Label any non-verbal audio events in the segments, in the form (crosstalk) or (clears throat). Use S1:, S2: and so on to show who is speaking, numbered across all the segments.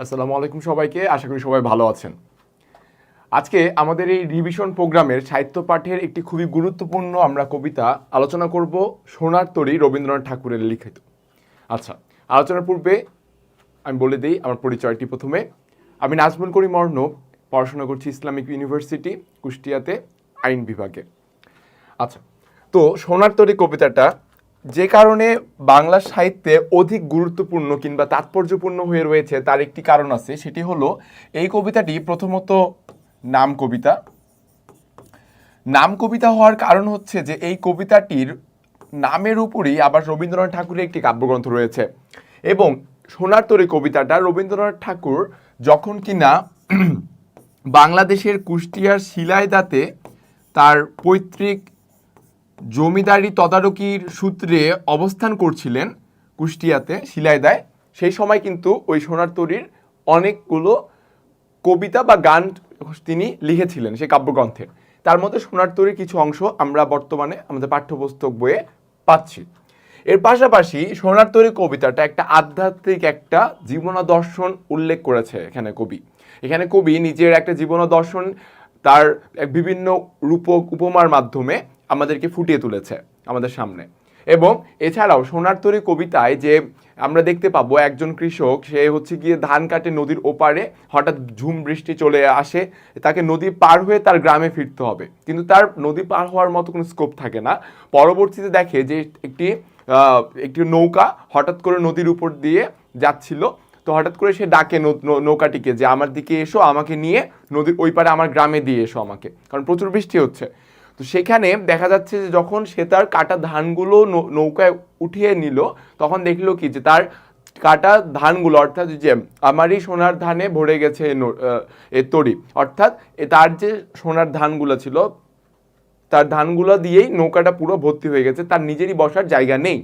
S1: আসসালামু আলাইকুম সবাইকে, আশা করি সবাই ভালো আছেন। আজকে আমাদের এই রিভিশন প্রোগ্রামের সাহিত্য পাঠের একটি খুবই গুরুত্বপূর্ণ আমরা কবিতা আলোচনা করব সোনার তরী রবীন্দ্রনাথ ঠাকুরের লিখিত। আচ্ছা আলোচনার পূর্বে আমি বলে দিই আমার পরিচয়টি প্রথমে। আমি নাজমুল করিম অর্ণব, পড়াশোনা করছি ইসলামিক ইউনিভার্সিটি, কুষ্টিয়াতে আইন বিভাগে। আচ্ছা তো সোনার তরী কবিতাটা যে কারণে বাংলা সাহিত্যে অধিক গুরুত্বপূর্ণ কিংবা তাৎপর্যপূর্ণ হয়ে রয়েছে তার একটি কারণ আছে, সেটি হলো এই কবিতাটি প্রথমত নাম কবিতা। নাম কবিতা হওয়ার কারণ হচ্ছে যে এই কবিতাটির নামের উপরই আবার রবীন্দ্রনাথ ঠাকুরের একটি কাব্যগ্রন্থ রয়েছে এবং সোনার তরী কবিতাটা রবীন্দ্রনাথ ঠাকুর যখন কিনা বাংলাদেশের কুষ্টিয়ার শিলায় শিলাইদাতে তার পৈতৃক জমিদারি তদারকির সূত্রে অবস্থান করছিলেন কুষ্টিয়াতে শিলাইদায়। সেই সময় কিন্তু ওই সোনার তরীর অনেকগুলো কবিতা বা গান তিনি লিখেছিলেন সেই কাব্যগ্রন্থে। তার মধ্যে সোনার তরীর কিছু অংশ আমরা বর্তমানে আমাদের পাঠ্যপুস্তক বইয়ে পাচ্ছি। এর পাশাপাশি সোনার তরী কবিতাটা একটা আধ্যাত্মিক একটা জীবনাদর্শন উল্লেখ করেছে এখানে কবি। এখানে কবি নিজের একটা জীবনাদর্শন, তার বিভিন্ন রূপক উপমার মাধ্যমে আমাদেরকে ফুটিয়ে তুলেছে আমাদের সামনে। এবং এছাড়াও সোনার তরী কবিতায় যে আমরা দেখতে পাবো একজন কৃষক, সে হচ্ছে গিয়ে ধান কাটে নদীর ওপারে, হঠাৎ ঝুম বৃষ্টি চলে আসে, তাকে নদী পার হয়ে তার গ্রামে ফিরতে হবে। কিন্তু তার নদী পার হওয়ার মতো কোনো স্কোপ থাকে না। পরবর্তীতে দেখে যে একটি একটি নৌকা হঠাৎ করে নদীর উপর দিয়ে যাচ্ছিল। তো হঠাৎ করে সে ডাকে নৌকাটিকে যে, আমার দিকে এসো, আমাকে নিয়ে নদীর ওই পারে আমার গ্রামে দিয়ে এসো আমাকে। কারণ প্রচুর বৃষ্টি হচ্ছে। তো সেখানে দেখা যাচ্ছে যে যখন সে তার কাটা ধানগুলো নৌকায় উঠিয়ে নিল, তখন দেখল কি যে তার কাটা ধানগুলো, অর্থাৎ যে আমারই সোনার ধানে ভরে গেছে এ তরি, অর্থাৎ তার যে সোনার ধানগুলো ছিল, তার ধানগুলো দিয়েই নৌকাটা পুরো ভর্তি হয়ে গেছে, তার নিজেরই বসার জায়গা নেই।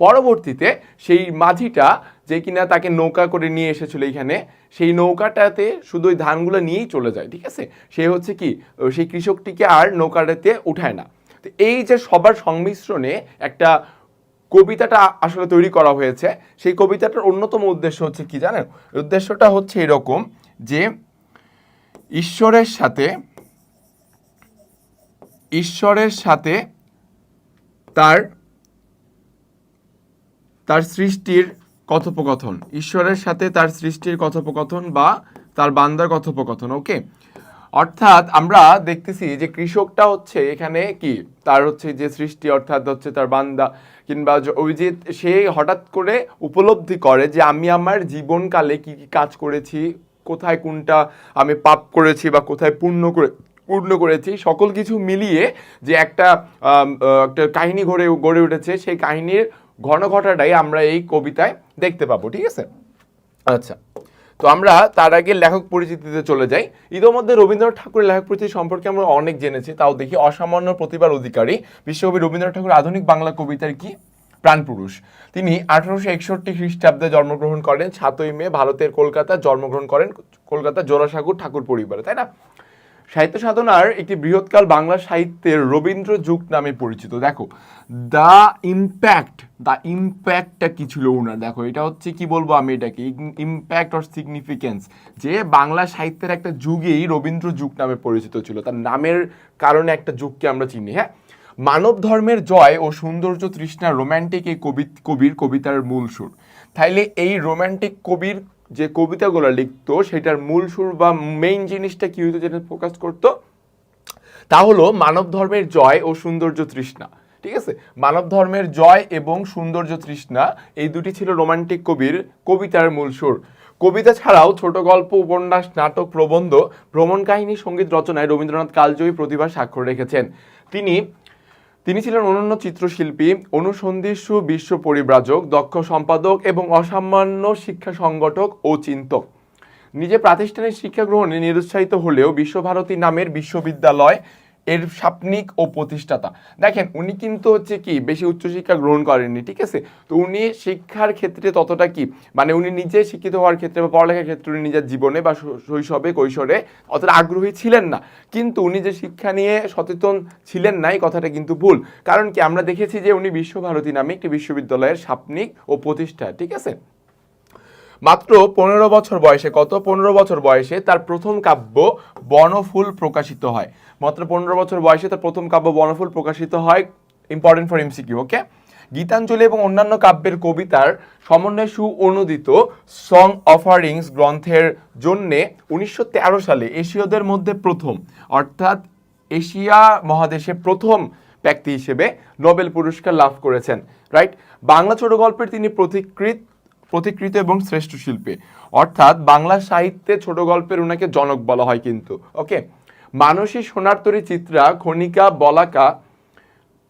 S1: পরবর্তীতে সেই মাঝিটা যে কিনা তাকে নৌকা করে নিয়ে এসেছিল এইখানে সেই নৌকাটাতে শুধু ওই ধানগুলো নিয়েই চলে যায়, ঠিক আছে? সে হচ্ছে কি সেই কৃষকটিকে আর নৌকাটাতে উঠায় না। তো এই যে সবার সংমিশ্রণে একটা কবিতাটা আসলে তৈরি করা হয়েছে, সেই কবিতাটার অন্যতম উদ্দেশ্য হচ্ছে কি জানেন? উদ্দেশ্যটা হচ্ছে এরকম যে, ঈশ্বরের সাথে ঈশ্বরের সাথে তার তার সৃষ্টির কথোপকথন। ঈশ্বরের সাথে তার সৃষ্টির কথোপকথন বা তার বান্দার কথোপকথন, ওকে? অর্থাৎ আমরা দেখতেছি যে কৃষকটা হচ্ছে এখানে কি? তার হচ্ছে যে সৃষ্টি, অর্থাৎ হচ্ছে তার বান্দা, কিংবা ওই যে সে হঠাৎ করে উপলব্ধি করে যে আমি আমার জীবনকালে কি কি কাজ করেছি, কোথায় কোনটা আমি পাপ করেছি বা কোথায় পূর্ণ করে, পূর্ণ করেছি, সকল কিছু মিলিয়ে যে একটা একটা কাহিনী গড়ে গড়ে উঠেছে, সেই কাহিনীর ঘন ঘটাটাই আমরা এই কবিতায় দেখতে পাবো, ঠিক আছে? আচ্ছা তো আমরা তার আগে লেখক পরিচিতিতে চলে যাই। ইতোমধ্যে রবীন্দ্রনাথ ঠাকুরের লেখক পরিচিতি সম্পর্কে আমরা অনেক জেনেছি, তাও দেখি অসামান্য প্রতিভার অধিকারী, বিশ্বকবি রবীন্দ্রনাথ ঠাকুর, আধুনিক বাংলা কবিতার কি? প্রাণপুরুষ। তিনি আঠারোশো একষট্টি খ্রিস্টাব্দে জন্মগ্রহণ করেন, সাতই মে, ভারতের কলকাতা জন্মগ্রহণ করেন কলকাতা জোড়াসাগর ঠাকুর পরিবারে, তাই না? সাহিত্য সাধনার একটি বৃহৎকাল বাংলা সাহিত্যের রবীন্দ্র যুগ নামে পরিচিত। দেখো দ্য ইম্প্যাক্ট দ্য ইম্প্যাক্টটা কি ছিল ওনার? দেখো, এটা হচ্ছে কি বলব আমি এটাকে? ইম্প্যাক্ট অর সিগনিফিকেন্স যে বাংলা সাহিত্যের একটা যুগেই রবীন্দ্র যুগ নামে পরিচিত ছিল। তার নামের কারণে একটা যুগকে আমরা চিনি হ্যাঁ? মানব ধর্মের জয় ও সৌন্দর্য তৃষ্ণা রোম্যান্টিক এই কবি, কবির কবিতার মূল সুর। তাইলে এই রোম্যান্টিক কবির যে কবিতাগুলো লিখতো, সেটার মূল সুর বা মেইন জিনিসটা কি হইতো যেটা ফোকাস করতো? তা হলো মানব ধর্মের জয় ও সৌন্দর্য তৃষ্ণা, ঠিক আছে? মানব ধর্মের জয় এবং সৌন্দর্য তৃষ্ণা, এই দুটি ছিল রোমান্টিক কবির, কবিতার মূল সুর। কবিতা ছাড়াও ছোট গল্প, উপন্যাস, নাটক, প্রবন্ধ, ভ্রমণ কাহিনী, সংগীত রচনায় রবীন্দ্রনাথ কালজয়ী প্রতিভার স্বাক্ষর রেখেছেন। তিনি তিনি ছিলেন অনন্য চিত্রশিল্পী অনুসন্ধিৎসু বিশ্ব পরিব্রাজক, দক্ষ সম্পাদক এবং অসামান্য শিক্ষা সংগঠক ও চিন্তক। নিজে প্রাতিষ্ঠানিক শিক্ষা গ্রহণে নিরুৎসাহিত হলেও বিশ্বভারতী নামের বিশ্ববিদ্যালয় এর সাপনিক ও প্রতিষ্ঠাতা। দেখেন, উনি কিন্তু হচ্ছে কি, বেশি উচ্চশিক্ষা গ্রহণ করেননি, ঠিক আছে? তো উনি শিক্ষার ক্ষেত্রে ততটা কি মানে উনি নিজে শিক্ষিত হওয়ার ক্ষেত্রে বা পড়ালেখার ক্ষেত্রে উনি নিজের জীবনে বা শৈশবে, কৈশোরে অতটা আগ্রহী ছিলেন না। কিন্তু উনি যে শিক্ষা নিয়ে সচেতন ছিলেন না, এই কথাটা কিন্তু ভুল। কারণ কি, আমরা দেখেছি যে উনি বিশ্বভারতী নামে একটি বিশ্ববিদ্যালয়ের সাপনিক ও প্রতিষ্ঠা, ঠিক আছে? মাত্র পনেরো বছর বয়সে কত পনেরো বছর বয়সে তার প্রথম কাব্য বনফুল প্রকাশিত হয়। মাত্র পনেরো বছর বয়সে তার প্রথম কাব্য বনফুল প্রকাশিত হয় important for MCQ okay Gitanjali এবং অন্যান্য কাব্যের কবিতার সমন্বয়ে সু অনুদিত সং অফারিংস গ্রন্থের জন্যে উনিশশো তেরো সালে এশীয়দের মধ্যে প্রথম, অর্থাৎ এশিয়া মহাদেশে প্রথম ব্যক্তি হিসেবে নোবেল পুরস্কার লাভ করেছেন রাইট বাংলা ছোট গল্পের তিনি প্রতিকৃত প্রতিকৃত এবং শ্রেষ্ঠ শিল্পী। অর্থাৎ বাংলা সাহিত্যে ছোট গল্পের ওনাকে জনক বলা হয় কিন্তু, ওকে? মানসী সোনার তরী চিত্রা, খনিকা বলাকা,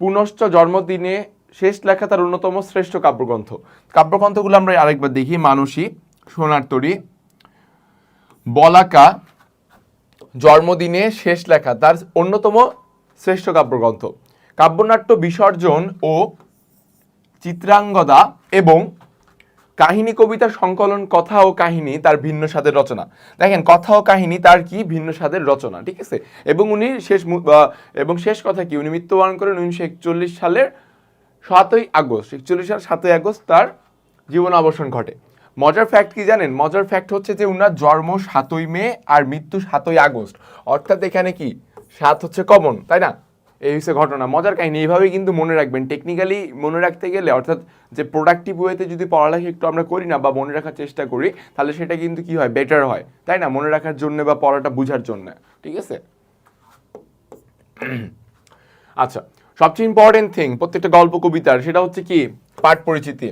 S1: পুনশ্চ জন্মদিনে শেষ লেখা তার অন্যতম শ্রেষ্ঠ কাব্যগ্রন্থ। কাব্যগ্রন্থগুলো আমরা আরেকবার দেখি। মানসী সোনার তরী, বলাকা, জন্মদিনে শেষ লেখা তার অন্যতম শ্রেষ্ঠ কাব্যগ্রন্থ। কাব্যনাট্য বিসর্জন ও চিত্রাঙ্গদা এবং কাহিনী কবিতার সংকলন, কথা ও কাহিনী তার ভিন্ন স্বাদের রচনা। দেখেন, কথা ও কাহিনী তার কি ভিন্ন স্বাদের রচনা, ঠিক আছে? এবং উনি শেষ এবং শেষ কথা কি? উনি মৃত্যুবরণ করেন উনিশশো একচল্লিশ সালের সাতই আগস্ট। একচল্লিশ সাল সাতই আগস্ট তার জীবন অবসান ঘটে। মজার ফ্যাক্ট কি জানেন? মজার ফ্যাক্ট হচ্ছে যে উনার জন্ম সাতই মে আর মৃত্যু সাতই আগস্ট। অর্থাৎ এখানে কি? সাত হচ্ছে কমন, তাই না? এই হচ্ছে ঘটনা। মজার কাহিনী, এইভাবেই কিন্তু মনে রাখবেন। টেকনিক্যালি মনে রাখতে গেলে, অর্থাৎ যে প্রোডাক্টিভ ওয়েতে যদি পড়ালেখা একটু আমরা করি না বা মনে রাখার চেষ্টা করি, তাহলে সেটা কিন্তু কি হয়? বেটার হয়। তাই না? মনে রাখার জন্য বা পড়াটা বোঝার জন্য। ঠিক আছে? (clears throat) আচ্ছা সবচেয়ে ইম্পর্টেন্ট থিং প্রত্যেকটা গল্প, কবিতার, সেটা হচ্ছে কি? পাঠ পরিচিতি।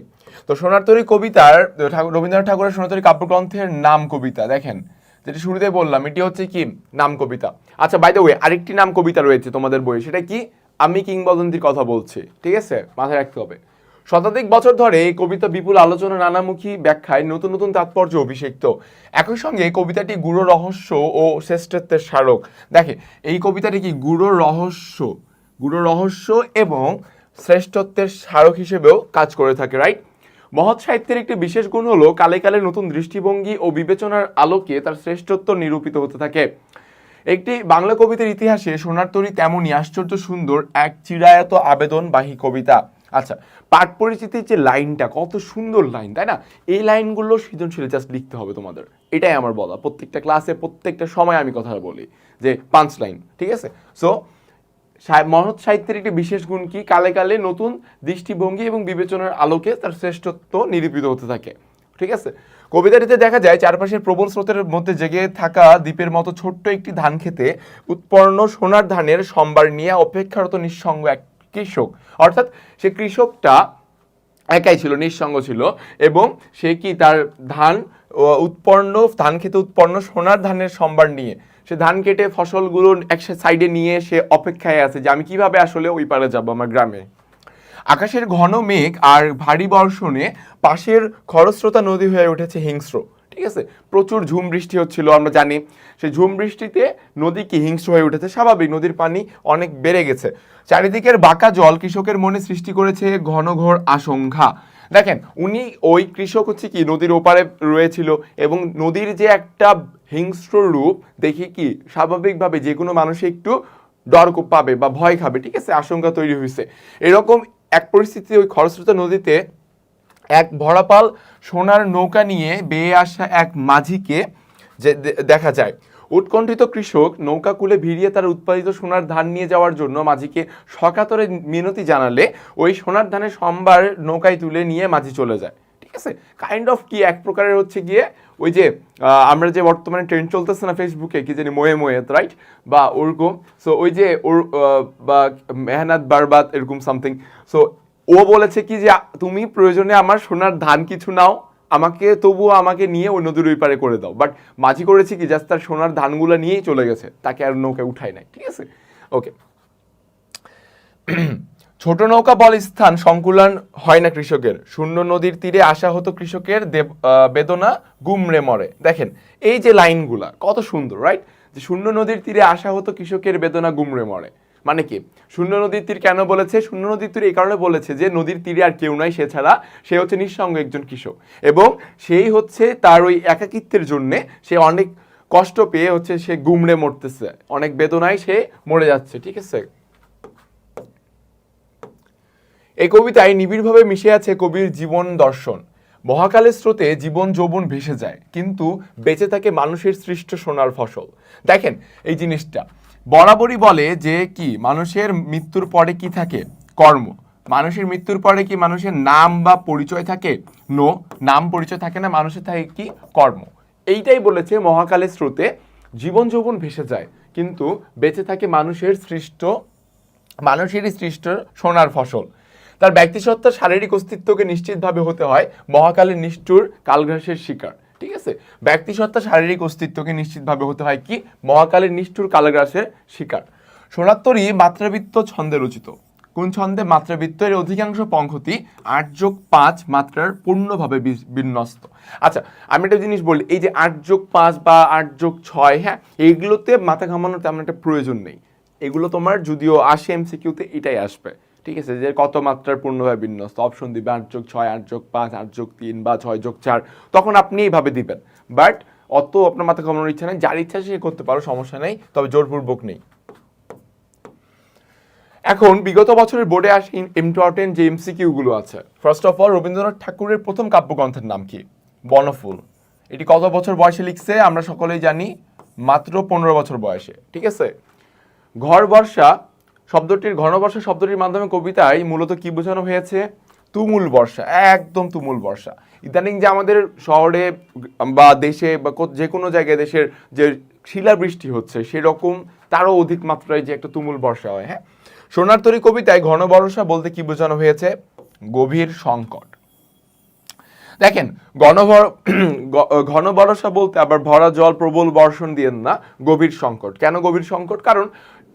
S1: তো সোনারতরী কবিতার, ঠাকুর, রবীন্দ্রনাথ ঠাকুরের সোনার সোনারতরী কাব্যগ্রন্থের নাম কবিতা। দেখেন যেটা শুরুতে বললাম, এটি হচ্ছে কি নাম কবিতা। আচ্ছা বাই দ্য ওয়ে আরেকটি নাম কবিতা রয়েছে তোমাদের বইয়ে, সেটা কি? আমি কিংবদন্তির কথা বলছি, ঠিক আছে? মাথায় রাখতে হবে। শতাধিক বছর ধরে এই কবিতা বিপুল আলোচনা, নানামুখী ব্যাখ্যায় নতুন নতুন তাৎপর্য অভিষিক্ত। একই সঙ্গে কবিতাটি গুড়ো রহস্য ও শ্রেষ্ঠত্বের স্মারক। দেখে, এই কবিতাটি কি গুড়ো রহস্য? গুড়ো রহস্য এবং শ্রেষ্ঠত্বের স্মারক হিসেবেও কাজ করে থাকে রাইট মহৎ সাহিত্যের একটি বিশেষ গুণ হলো কালে কালে নতুন দৃষ্টিভঙ্গি ও বিবেচনার আলোকে তার শ্রেষ্ঠত্ব নিরূপিত হতে থাকে। একটি বাংলা কবিতার ইতিহাসে সোনার তরী তেমনই আশ্চর্য সুন্দর এক চিরায়ত আবেদনবাহী কবিতা। আচ্ছা পাঠ পরিচিতির যে লাইনটা, কত সুন্দর লাইন, তাই না? এই লাইনগুলো সৃজনশীল জাস্ট লিখতে হবে তোমাদের। এটাই আমার বলা। প্রত্যেকটা ক্লাসে প্রত্যেকটা সময় আমি কথা বলি যে পাঁচ লাইন, ঠিক আছে? সো মহৎ সাহিত্যের একটি বিশেষ গুণ কি? কালে কালে নতুন দৃষ্টিভঙ্গি এবং বিবেচনার আলোকে তার শ্রেষ্ঠত্ব নিরূপিত হতে থাকে। ঠিক আছে? কবিতাটিতে দেখা যায়, চারপাশের প্রবল স্রোতের মধ্যে জেগে থাকা দ্বীপের মতো ছোট্ট একটি ধান খেতে উৎপন্ন সোনার ধানের সম্বার নিয়ে অপেক্ষারত নিঃসঙ্গ এক কৃষক। অর্থাৎ সে কৃষকটা একাই ছিল, নিঃসঙ্গ ছিল এবং সে কি তার ধান উৎপন্ন, ধান খেতে উৎপন্ন সোনার ধানের সম্বার নিয়ে সে ধান কেটে ফসলগুলো এক সাইডে নিয়ে সে অপেক্ষায় আছে যে আমি কীভাবে আসলে ওই পারে যাব আমার গ্রামে। আকাশের ঘন মেঘ আর ভারী বর্ষণে পাশের খরস্রোতা নদী হয়ে উঠেছে হিংস্র। ঠিক আছে? প্রচুর ঝুম বৃষ্টি হচ্ছিল, আমরা জানি। সেই ঝুম বৃষ্টিতে নদী কি হিংস্র হয়ে উঠেছে? স্বাভাবিক, নদীর পানি অনেক বেড়ে গেছে। চারিদিকের বাঁকা জল কৃষকের মনে সৃষ্টি করেছে ঘন ঘোর আশঙ্কা। দেখেন, উনি ওই কৃষক হচ্ছে কি, নদীর ওপারে রয়েছিল এবং নদীর যে একটা হিংস্র রূপ দেখে কি, স্বাভাবিকভাবে যে কোনো মানুষ একটু ডর পাবে বা ভয় খাবে, ঠিক আছে? আশঙ্কা তৈরি হয়েছে এরকম এক পরিস্থিতি ওই খরস্রোতা নদীতে এক ভরাপাল সোনার নৌকা নিয়ে বেয়ে আসা এক মাঝিকে যে দেখা যায়। উৎকণ্ঠিত কৃষক নৌকা কুলে ভিড়িয়ে তার উৎপাদিত সোনার ধান নিয়ে যাওয়ার জন্য মাঝিকে সকাতরে মিনতি জানালে ওই সোনার ধানের সম্বার নৌকায় তুলে নিয়ে মাঝি চলে যায়। ঠিক আছে? কাইন্ড অফ কি এক প্রকারের হচ্ছে গিয়ে ওই যে আমরা যে বর্তমানে ট্রেন্ড চলতেছে না ফেসবুকে কি জানি মোয়ে মোয়ে রাইট বা ওরকম সো ওই যে ওর বা মেহনাত বারবাদ, এরকম সামথিং সো ও বলেছে কি যে, তুমি প্রয়োজনে আমার সোনার ধান কিছু নাও। আমাকে, তবুও আমাকে নিয়ে ওই নদীর ওই পারে করে দাও। বাট মাঝি করেছে কি জাস্ট তার সোনার ধানগুলো নিয়েই চলে গেছে। তাকে আর নৌকায় উঠায় নাই, ঠিক আছে? ওকে (clears throat) ছোট নৌকা বল স্থান সংকুলন হয় না কৃষকের। শূন্য নদীর তীরে আসা হতো কৃষকের দেব- বেদনা, গুমড়ে মরে। দেখেন, এই যে লাইনগুলা, কত সুন্দর রাইট যে শূন্য নদীর তীরে আসা হতো কৃষকের বেদনা, গুমড়ে মরে। মানে কি? শূন্য নদীর তীর কেন বলেছে? শূন্য নদীর তীর এই কারণে বলেছে যে নদীর তীরে আর কেউ নাই, সে ছাড়া সে হচ্ছে নিঃসঙ্গ একজন কৃষক। এবং সেই হচ্ছে তার ওই একাকিত্বের জন্যে সে অনেক কষ্ট পেয়ে হচ্ছে সে গুমড়ে মরতেছে। অনেক বেদনায় সে মরে যাচ্ছে, ঠিক আছে? এই কবিতায় নিবিড়ভাবে মিশে আছে কবির জীবন দর্শন। মহাকালের স্রোতে জীবন যৌবন ভেসে যায়, কিন্তু বেঁচে থাকে মানুষের সৃষ্ট সোনার ফসল। দেখেন এই জিনিসটা। বরাবরই বলে যে কি, মানুষের মৃত্যুর পরে কি থাকে? কর্ম। মানুষের মৃত্যুর পরে কি মানুষের নাম বা পরিচয় থাকে? নো নাম পরিচয় থাকে না, মানুষের থাকে কি? কর্ম। এইটাই বলেছে মহাকালের স্রোতে, জীবন যৌবন ভেসে যায়, কিন্তু বেঁচে থাকে মানুষের সৃষ্ট, মানুষেরই সৃষ্ট সোনার ফসল। তার ব্যক্তিসত্তার শারীরিক অস্তিত্বকে নিশ্চিতভাবে হতে হয় মহাকালের নিষ্ঠুর কালঘাসের শিকার। ঠিক আছে? ব্যক্তিসত্তা শারীরিক অস্তিত্বকে নিশ্চিতভাবে হতে হয় কি? মহাকালের নিষ্ঠুর কালগ্রাসের শিকার। সোনাত্তরী মাত্রাবৃত্ত ছন্দে রচিত। কোন ছন্দে মাত্রাবৃত্ত এর অধিকাংশ পঙ্খতি আট যোগ পাঁচ মাত্রার পূর্ণভাবে বিন্যস্ত? আচ্ছা আমি একটা জিনিস বলি, এই যে আট যোগ পাঁচ বা আট যোগ ছয় হ্যাঁ এইগুলোতে মাথা ঘামানোর তেমন একটা প্রয়োজন নেই। এগুলো তোমার যদিও আসে এমসিকিউতে এটাই আসবে। ঠিক আছে, যে কত মাত্রার পূর্ণভাবে বিন্যস্ত? অপশন দিবে আট যোগ ছয়, আট যোগ পাঁচ, আট যোগ তিন বা ছয় যোগ চার। তখন আপনি এইভাবে দিবেন। বাট অত আপনার মাথা ঘামানোর ইচ্ছা নেই। যার ইচ্ছা সে করতে পারো, সমস্যা নেই। তবে জোরপূর্বক নেই। এখন বিগত বছরের বোর্ডে আসে ইম্পর্টেন্ট যে এমসিকিউ গুলো আছে। ফার্স্ট অফ অল রবীন্দ্রনাথ ঠাকুরের প্রথম কাব্যগ্রন্থের নাম কি? বনফুল এটি কত বছর বয়সে লিখছে? আমরা সকলেই জানি, মাত্র পনেরো বছর বয়সে। ঠিক আছে? ঘর বর্ষা শব্দটির ঘনবর্ষা শব্দটির মাধ্যমে কবিতায় মূলত কি বোঝানো হয়েছে? তুমুল বর্ষা, একদম তুমুল বর্ষা। ইদানিং যে আমাদের শহরে বা দেশে বা যে কোনো জায়গায় দেশের যে শিলাবৃষ্টি হচ্ছে, সেরকম তারও অধিক মাত্রায় যে একটা তুমুল বর্ষা হয় হ্যাঁ? সোনার তরী কবিতায় ঘন বর্ষা বলতে কি বোঝানো হয়েছে? গভীর সংকট। দেখেন ঘনভর (clears throat) গ- ঘন বর্ষা বলতে আবার ভরা জল প্রবল বর্ষণ দিয়েন না, গভীর সংকট। কেন গভীর সংকট? কারণ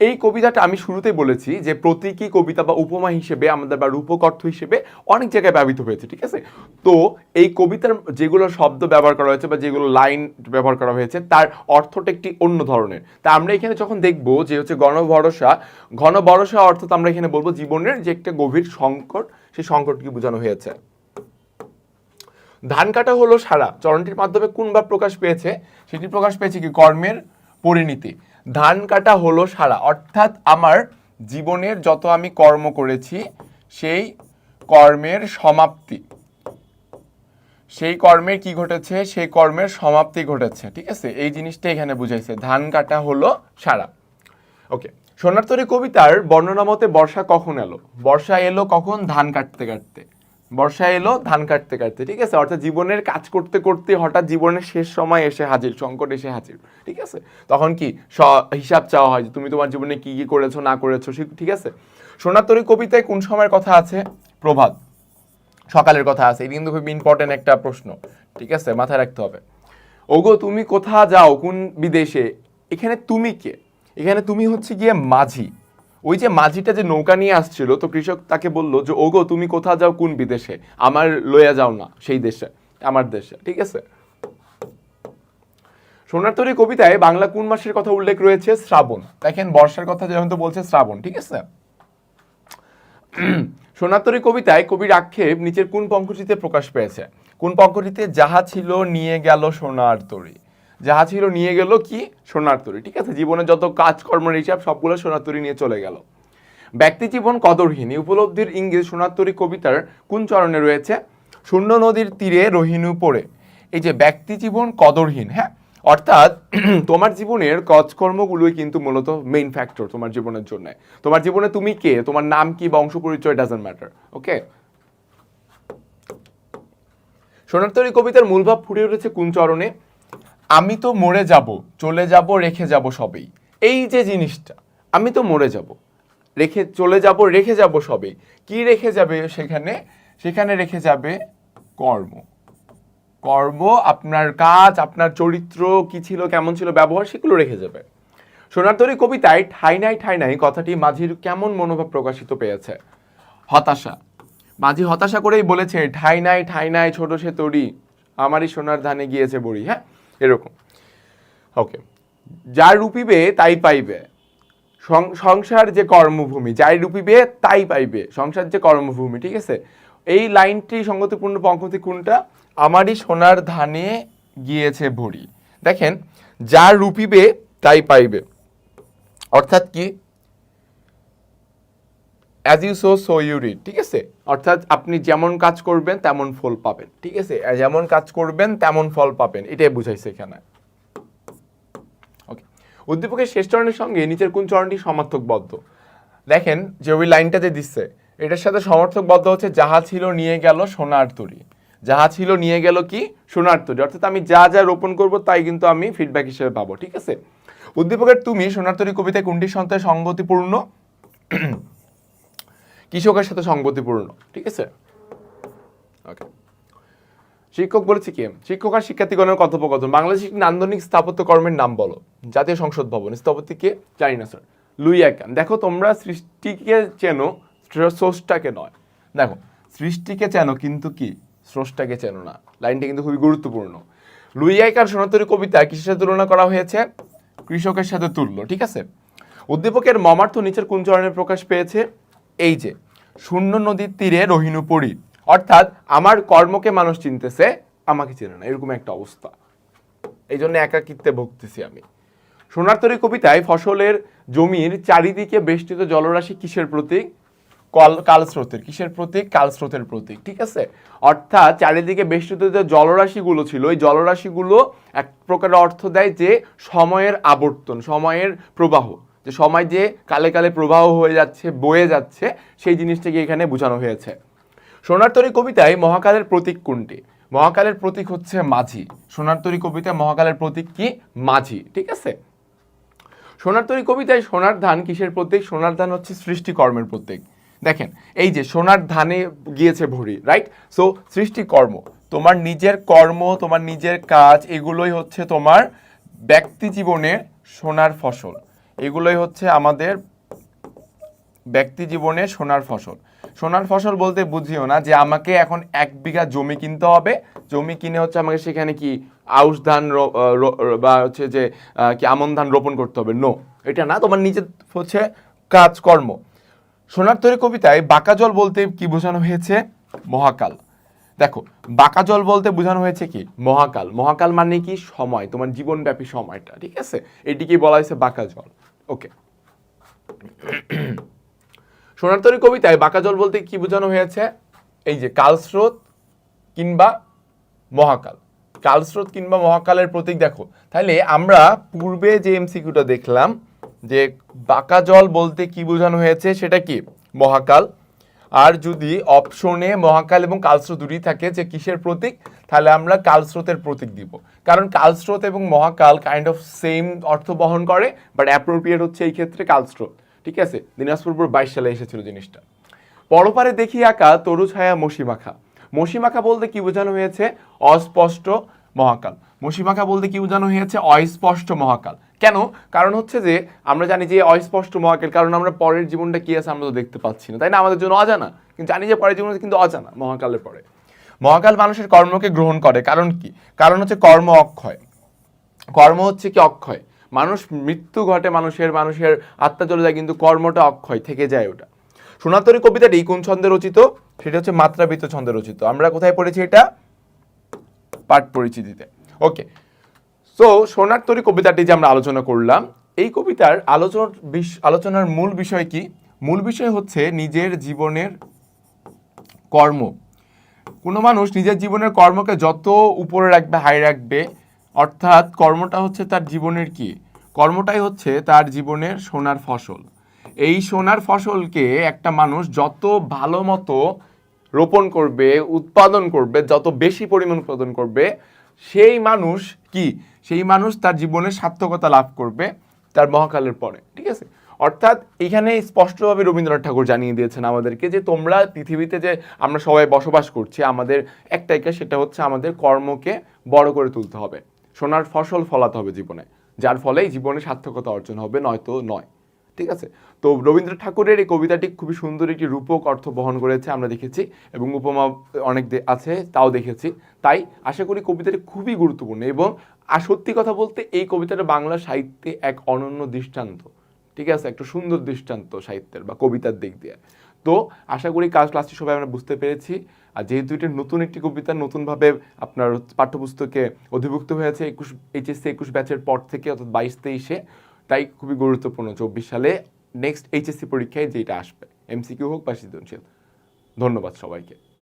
S1: এই কবিতাটা আমি শুরুতেই বলেছি যে প্রতীকী কবিতা বা উপমা হিসেবে আমাদের বা রূপক অর্থ হিসেবে অনেক জায়গায় ব্যবহৃত হয়েছে, ঠিক আছে? তো এই কবিতার যেগুলো শব্দ ব্যবহার করা হয়েছে বা যেগুলো লাইন ব্যবহার করা হয়েছে, তার অর্থটা একটি অন্য ধরনের। তা আমরা এখানে যখন দেখব যে হচ্ছে ঘন ভরসা ঘন ভরসা অর্থাৎ আমরা এখানে বলব জীবনের যে একটা গভীর সংকট, সেই সংকটকে বোঝানো হয়েছে। ধান কাটা হলো সারা। চরণটির মাধ্যমে কোন ভাব প্রকাশ পেয়েছে? সেটি প্রকাশ পেয়েছে কি? কর্মের পরিণতি। ধান কাটা হলো সারা। অর্থাৎ আমার জীবনের যত আমি কর্ম করেছি, সেই কর্মের সমাপ্তি। সেই কর্মের কি ঘটেছে? সেই কর্মের সমাপ্তি ঘটেছে, ঠিক আছে? এই জিনিসটা এখানে বুঝাইছে। ধান কাটা হলো সারা। ওকে, সোনারতরী কবিতার বর্ণনা মতে বর্ষা কখন এলো? বর্ষা এলো কখন ধান কাটতে কাটতে? বর্ষা এলো, ধান কাটতে কাটতে, ঠিক আছে? অর্থাৎ জীবনের কাজ করতে করতে হঠাৎ জীবনের শেষ সময় এসে হাজির, সংকট এসে হাজির, ঠিক আছে? তখন কি স- হিসাব চাওয়া হয় যে তুমি তোমার জীবনে কি কি করেছ, না করেছ ঠিক আছে? সোনারতরী কবিতায় কোন সময়ের কথা আছে? প্রভাত। সকালের কথা আছে। এটি কিন্তু খুব ইম্পর্টেন্ট একটা প্রশ্ন, ঠিক আছে? মাথায় রাখতে হবে। ওগো, তুমি কোথা যাও? কোন বিদেশে? এখানে তুমি কে? এখানে তুমি হচ্ছে গিয়ে মাঝি। ওই যে মাঝিটা যে নৌকা নিয়ে আসছিল, তো কৃষক তাকে বলল যে, ওগো, তুমি কোথা যাও? কোন বিদেশে? আমার লইয়া যাও না, সেই দেশে, আমার দেশে। ঠিক আছে? সোনারতরী কবিতায় বাংলা কোন মাসের কথা উল্লেখ রয়েছে? শ্রাবণ। দেখেন, বর্ষার কথা যেহেতু বলছে, শ্রাবণ, ঠিক আছে? (clears throat) সোনাতরী কবিতায় কবির আক্ষেপ নিচের কোন পঙ্কটিতে প্রকাশ পেয়েছে? কোন পঙ্কটিতে যাহা ছিল নিয়ে গেল সোনার তরী। যাহা ছিল নিয়ে গেল কি? সোনার তরী, ঠিক আছে? জীবনে যত কাজকর্মের হিসাব, সবগুলো সোনার তরী নিয়ে চলে গেল। ব্যক্তি জীবন কদরহীন উপলব্ধির ইঙ্গিত, সোনার তরী কবিতার কোন চরণে রয়েছে? শূন্য নদীর তীরে রহিনু পড়ে। এই যে ব্যক্তি জীবন কদরহীন হ্যাঁ? অর্থাৎ (clears throat) তোমার জীবনের কাজকর্মগুলোই কিন্তু মূলত মেইন ফ্যাক্টর তোমার জীবনের জন্য। তোমার জীবনে তুমি কে? তোমার নাম কি বংশ পরিচয় ডাজেন্ট ম্যাটার ওকে সোনারতরী কবিতার মূলভাব ফুটে উঠেছে কোন চরণে? আমি তো মরে যাব, চলে যাব, রেখে যাব সবেই। এই যে জিনিসটা, আমি তো মরে যাব। রেখে, চলে যাব, রেখে যাব সবেই। কি রেখে যাবে সেখানে? সেখানে রেখে যাবে কর্ম। কর্ম, আপনার কাজ, আপনার চরিত্র, কি ছিল, কেমন ছিল, ব্যবহার, সেগুলো রেখে যাবে। সোনারতরী কবিতায় ঠাই নাই ঠাই নাই, কথাটি মাঝির কেমন মনোভাব প্রকাশিত পেয়েছে? হতাশা। মাঝি হতাশা করেই বলেছে, ঠাই নাই ঠাই নাই, ছোট সে তরি, আমারই সোনার ধানে গিয়েছে বড়ি। হ্যাঁ? এরকম। ওকে যার রূপিবে তাই পাইবে। সংসার যে কর্মভূমি যাই রূপিবে তাই পাইবে। সংসার যে কর্মভূমি, ঠিক আছে? এই লাইনটি সঙ্গতিপূর্ণ পঙ্কতি কোনটা? আমারই সোনার ধানে গিয়েছে ভরি দেখেন, যার রূপিবে তাই পাইবে। অর্থাৎ কি? As you sow so you read ঠিক আছে? অর্থাৎ আপনি যেমন কাজ করবেন, তেমন ফল পাবেন। ঠিক আছে? যেমন কাজ করবেন, তেমন ফল পাবেন। এটাই বুঝাইছে এখানে। ওকে উদ্দীপকের শেষ চরণের সঙ্গে নিচের কোন চরণটি সমার্থকবদ্ধ? দেখেন যে ওই লাইনটা যে দিচ্ছে, এটার সাথে সমর্থকবদ্ধ হচ্ছে, যাহা ছিল নিয়ে গেল সোনার তরী। যাহা ছিল নিয়ে গেল কি? সোনার তরী। অর্থাৎ আমি যা যা রোপণ করব, তাই কিন্তু আমি ফিডব্যাক হিসেবে পাবো। ঠিক আছে? উদ্দীপকের তুমি সোনার তরী কবিতায় কোনটির সন্তান সঙ্গতিপূর্ণ? কৃষকের সাথে সঙ্গতিপূর্ণ ঠিক আছে? ওকে শিক্ষক বলেছে কি? শিক্ষক আর শিক্ষার্থীগণের কথোপকথন। বাংলাদেশ একটি নান্দনিক স্থাপত্য কর্মের নাম বলো। জাতীয় সংসদ ভবন। স্থপতি কে? জানি না স্যার লুই একান দেখো, তোমরা সৃষ্টিকে চেনো স্রষ্টাকে নয়। দেখো, সৃষ্টিকে চেনো কিন্তু কি? স্রষ্টাকে চেনো না। লাইনটা কিন্তু খুবই গুরুত্বপূর্ণ। লুই একান সোনাতরী কবিতা কিসের সাথে তুলনা করা হয়েছে? কৃষকের সাথে তুললো, ঠিক আছে? উদ্দীপকের মমার্থ নিচের কোন প্রকাশ পেয়েছে? এই যে, শূন্য নদীর তীরে রহিনু পড়ি অর্থাৎ আমার কর্মকে মানুষ চিনতেছে, আমাকে চেনে না। এরকম একটা অবস্থা। এই জন্য একাকিত্বে ভুগতেছি আমি। সোনার তরী কবিতায় ফসলের জমির চারিদিকে বেষ্টিত জলরাশি কিসের প্রতীক? কল কালস্রোতের কিসের প্রতীক? কালস্রোতের প্রতীক। ঠিক আছে? অর্থাৎ চারিদিকে বেষ্টিত যে জলরাশিগুলো ছিল, এই জলরাশিগুলো এক প্রকার অর্থ দেয় যে, সময়ের আবর্তন, সময়ের প্রবাহ। যে সময় যে কালে কালে প্রবাহ হয়ে যাচ্ছে, বয়ে যাচ্ছে, সেই জিনিসটাকে এখানে বোঝানো হয়েছে। সোনারতরী কবিতায় মহাকালের প্রতীক কোনটি? মহাকালের প্রতীক হচ্ছে মাঝি। সোনার তরী কবিতায় মহাকালের প্রতীক কি? মাঝি, ঠিক আছে? সোনার তরী কবিতায় সোনার ধান কিসের প্রতীক? সোনার ধান হচ্ছে সৃষ্টিকর্মের প্রতীক। দেখেন, এই যে সোনার ধানে গিয়েছে ভরি রাইট সো সৃষ্টিকর্ম, তোমার নিজের কর্ম, তোমার নিজের কাজ, এগুলোই হচ্ছে তোমার ব্যক্তি জীবনের সোনার ফসল। এগুলোই হচ্ছে আমাদের ব্যক্তি জীবনে সোনার ফসল। সোনার ফসল বলতে বুঝিও না যে আমাকে এখন এক বিঘা জমি কিনতে হবে। জমি কিনে হচ্ছে আমাকে সেখানে কি আউশ ধান বা হচ্ছে যে কি আমন ধান রোপণ করতে হবে? নো এটা না, তোমার নিজের হচ্ছে কাজকর্ম। সোনার তৈরি কবিতায় বাঁকা জল বলতে কি বোঝানো হয়েছে? মহাকাল। দেখো, বাঁকা জল বলতে বোঝানো হয়েছে কি? মহাকাল। মহাকাল মানে কি? সময়, তোমার জীবনব্যাপী সময়টা, ঠিক আছে? এটিকেই বলা হয়েছে বাঁকা জল। ওকে সোনারতরী কবিতায় বাঁকা জল বলতে কি বোঝানো হয়েছে? এই যে কালস্রোত কিংবা মহাকাল। কালস্রোত কিংবা মহাকালের প্রতীক দেখো। তাহলে আমরা পূর্বে যে এমসিকিউটা দেখলাম, যে বাঁকা জল বলতে কি বোঝানো হয়েছে সেটা কি? মহাকাল। আর যদি অপশনে মহাকাল এবং কালস্রোত দুটি থাকে, যে কিসের প্রতীক? তাহলে আমরা কালস্রোতের প্রতীক দিব। কারণ কালস্রোত এবং মহাকাল কাইন্ড অফ সেম অর্থ বহন করে বাট অ্যাপ্রোপ্রিয়েট হচ্ছে এই ক্ষেত্রে কালস্রোত, ঠিক আছে? দিনাজপুর বাইশ সালে এসেছিল জিনিসটা। পরপারে দেখি আঁকা তরু ছায়া মসিমাখা মসিমাখা বলতে কি বোঝানো হয়েছে? অস্পষ্ট মহাকাল। মসিমাখা বলতে কি বোঝানো হয়েছে? অস্পষ্ট মহাকাল। কেন? কারণ হচ্ছে যে, আমরা জানি যে অস্পষ্ট মহাকাল, কারণ আমরা পরের জীবনটা কি আছে আমরা তো দেখতে পাচ্ছি না। তাই না? আমাদের জন্য অজানা। কিন্তু জানি যে পরের জীবনটা কিন্তু অজানা মহাকালের পরে। মহাকাল মানুষের কর্মকে গ্রহণ করে। কারণ কি? কারণ হচ্ছে কর্ম অক্ষয়। কর্ম হচ্ছে কি অক্ষয়? মানুষ মৃত্যু ঘটে মানুষের মানুষের আত্মা চলে যায়, কিন্তু কর্মটা অক্ষয়, থেকে যায় ওটা। সোনাতরী কবিতাটি কোন ছন্দে রচিত? সেটা হচ্ছে মাত্রাবৃত্ত ছন্দে রচিত। আমরা কোথায় পড়েছি এটা? পাঠ পরিচিতিতে। ওকে। সো সোনার তরী কবিতাটি যে আমরা আলোচনা করলাম, এই কবিতার আলোচনার আলোচনার মূল বিষয় কি? মূল বিষয় হচ্ছে নিজের জীবনের কর্ম। কোনো মানুষ নিজের জীবনের কর্মকে যত উপরে রাখবে হাই রাখবে, অর্থাৎ কর্মটা হচ্ছে তার জীবনের কি? কর্মটাই হচ্ছে তার জীবনের সোনার ফসল। এই সোনার ফসলকে একটা মানুষ যত ভালো মতো রোপণ করবে, উৎপাদন করবে, যত বেশি পরিমাণ উৎপাদন করবে, সেই মানুষ কি? সেই মানুষ তার জীবনের সার্থকতা লাভ করবে তার মহাকালের পরে, ঠিক আছে? অর্থাৎ এখানে স্পষ্টভাবে রবীন্দ্রনাথ ঠাকুর জানিয়ে দিয়েছেন আমাদেরকে যে তোমরা পৃথিবীতে যে আমরা সবাই বসবাস করছি, আমাদের একটাই কাজ সেটা হচ্ছে আমাদের কর্মকে বড় করে তুলতে হবে। সোনার ফসল ফলাতে হবে জীবনে, যার ফলে জীবনে সার্থকতা অর্জন হবে, নয়তো নয়। ঠিক আছে? তো রবীন্দ্রনাথ ঠাকুরের এই কবিতাটি খুবই সুন্দর একটি রূপক অর্থ বহন করেছে, আমরা দেখেছি এবং উপমা অনেক আছে, তাও দেখেছি। তাই আশা করি কবিতাটি খুবই গুরুত্বপূর্ণ এবং আর সত্যি কথা বলতে এই কবিতাটা বাংলা সাহিত্যে এক অনন্য দৃষ্টান্ত। ঠিক আছে? একটা সুন্দর দৃষ্টান্ত সাহিত্যের বা কবিতার দিক দিয়ে। তো আশা করি কাজ ক্লাসটি সবাই আমরা বুঝতে পেরেছি। আর যেহেতু এটা নতুন একটি কবিতা, নতুনভাবে আপনার পাঠ্যপুস্তকে অধিভুক্ত হয়েছে, একুশ, এইচএসসি একুশ ব্যাচের পর থেকে, অর্থাৎ বাইশ তেইশে, তাই খুবই গুরুত্বপূর্ণ চব্বিশ সালে নেক্সট এইচএসসি পরীক্ষায় যেটা আসবে, এমসিকিউ হোক বা সৃজনশীল। ধন্যবাদ সবাইকে।